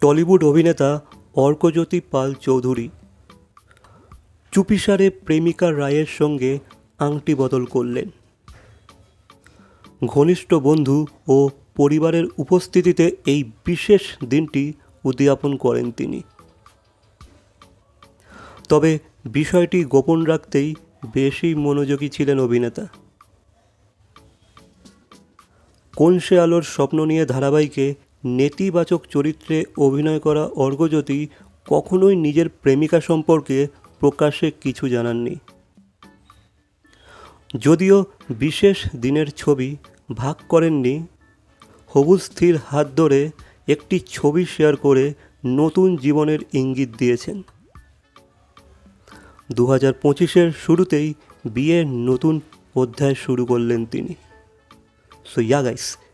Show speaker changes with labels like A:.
A: Tollywood অভিনেতা অর্কজ্যোতি পাল চৌধুরী। চুপিসারে প্রেমিকা রায়ের সঙ্গে আংটি বদল করলেন। ঘনিষ্ঠ বন্ধু ও পরিবারের উপস্থিতিতে এই বিশেষ দিনটি উদযাপন করেন তিনি। তবে বিষয়টি গোপন রাখতেই বেশি মনোযোগী ছিলেন অভিনেতা। কোন সে আলোর স্বপ্ন নিয়ে ধারাবাহিকে নেতিবাচক চরিত্রে অভিনয় করা অর্ঘ্যজ্যোতি কখনোই নিজের প্রেমিকা সম্পর্কে প্রকাশ্যে কিছু জানাননি। যদিও বিশেষ দিনের ছবি ভাগ করেননি, হবু স্থির হাত ধরে একটি ছবি শেয়ার করে নতুন জীবনের ইঙ্গিত দিয়েছেন। দু হাজার পঁচিশের শুরুতেই বিয়ের নতুন অধ্যায় শুরু করলেন তিনি। So yeah guys